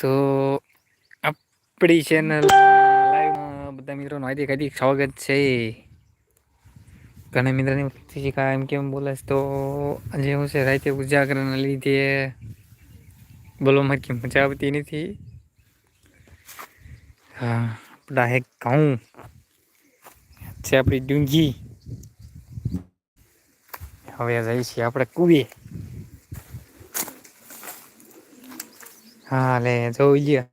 તો આપણી ચેનલ લાઈવમાં બધા મિત્રોનું હાર્દિક હાર્દિક સ્વાગત છે. ઘણા મિત્રોની એમ કેમ બોલે તો જે હું છે રાતે ઉજાગરાના લીધે બોલવામાં કે મજા આવતી નથી. હા આપણા એક ઘઉં છે આપણી ડુંગી. હવે જઈ છીએ આપણે કુએ હા, લે જોઈ ગયા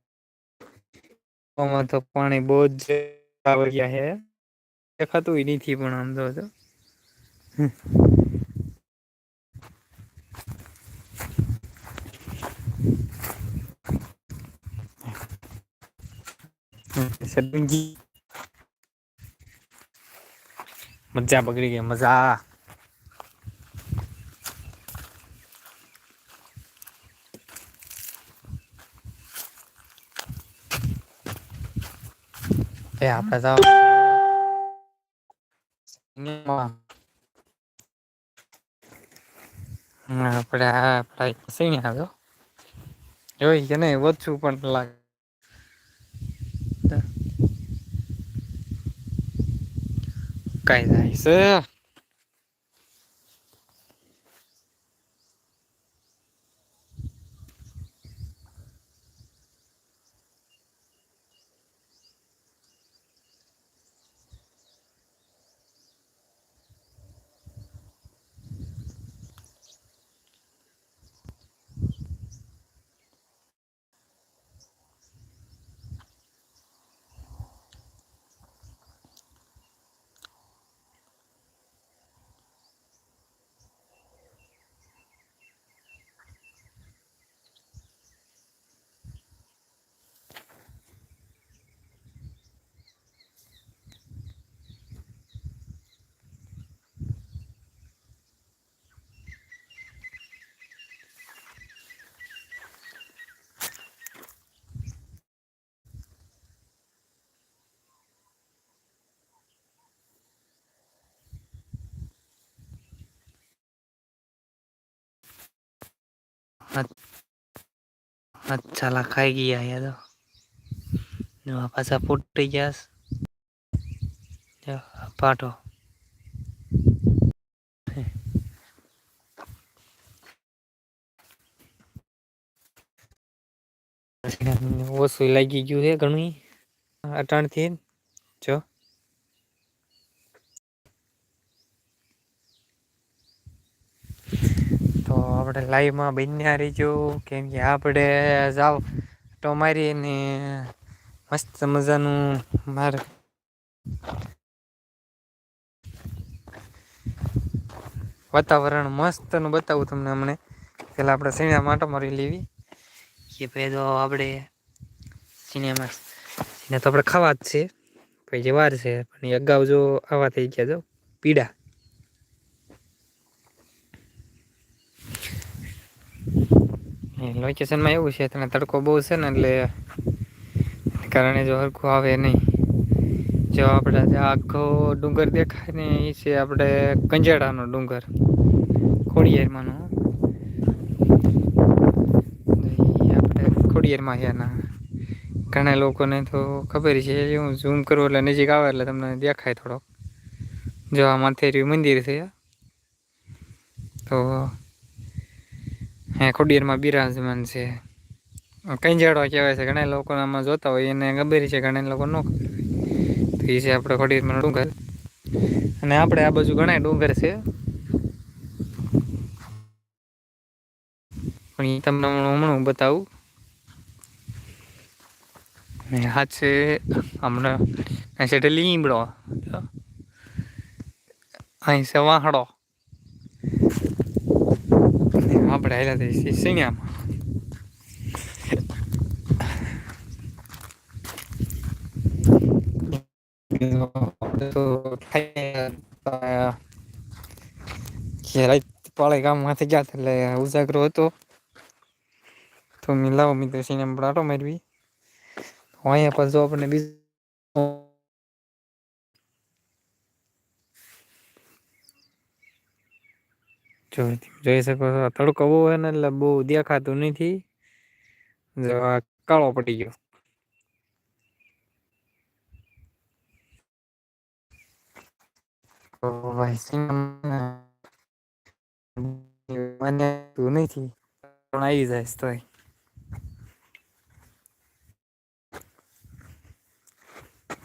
માં તો પાણી બહુ જ આવી ગયા હે દેખાતું નથી પણ આમ તો તો. મજા બગડી ગઈ, મજા. એ આપણે તો આપણે આપડા સૈન્ય આવ્યો જોઈ કે નહીં વધશું પણ લાગે કઈ જાય છે અચ્છા લખાઈ ગયા યાર તો પાછા ફૂટી ગયા પાઠો ઓછું લાગી ગયું છે ઘણું અટાણથી જો આપણે લાઈવમાં બન્યા રહીજો. કેમ કે આપણે જાવ તો મારી ને મસ્ત મજાનું માર વાતાવરણ મસ્તનું બતાવું તમને હમણે. પેલા આપણે સીણા માટો મારી લેવી. કે ભાઈ તો આપણે સિનેમા સિને તો આપણે ખાવા જ છે. પછી વાર છે. પણ અગાઉ જો આવા થઈ ગયા જો. પીડા. લોકેશનમાં એવું છે, તને તડકો બહુ છે ને એટલે કારણે જો હરખું આવે નહીં. જો આપણે આખો ડુંગર દેખાય ને એ છે આપણે કંજાડાનો ડુંગર. ખોડિયારમાંનો. આપણે ખોડિયારમાં છે ઘણા લોકોને તો ખબર છે હું ઝૂમ કરું એટલે નજીક આવે એટલે તમને દેખાય થોડોક. જો આ માથેરી મંદિર છે. તો હે, ખોડિયારમાં બિરાજમાન છે. કંજાડો કહેવાય છે. ઘણા લોકો આમાં જોતા હોય, એને ખબર છે, ઘણા લોકો ન તો એ છે આપણે ખોડિયારમાં ડુંગર. અને આપણે આ બાજુ ઘણા ડુંગર છે. પણ એ તમને હમણાં બતાવું. ને હાથ છે હમણાં છે લીમડો અહીં છે વાહડો. આપણે હેલા થઈ સિંગામાં પાળે ગામમાંથી ગયા એટલે ઉજાગરો હતો. તો મિલાવો મિત્રો સિનેમા આટો મારવી. અહીંયા પર જો આપણને બીજું જોઈ શકો છો. તડકો બહુ હોય ને, એટલે બહુ દેખાતું નથી. જો આ કાળો પડી ગયો. મને તું આવી જાય તોય.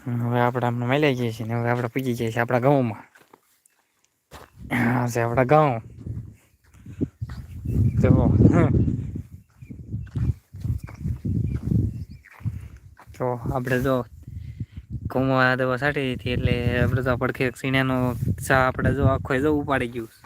હવે આપણે આમને મળી જઈએ છીએ હવે આપણે પૂજી જઈએ છીએ આપણા ગામમાં. છે આપણા ગામ. તો. તો આપણે જો ઘઉંમાં દવા છાંટી હતી એટલે આપણે તો પડખે સીણાનો ચા આપણે જો આખો જો ઉપાડી ગયું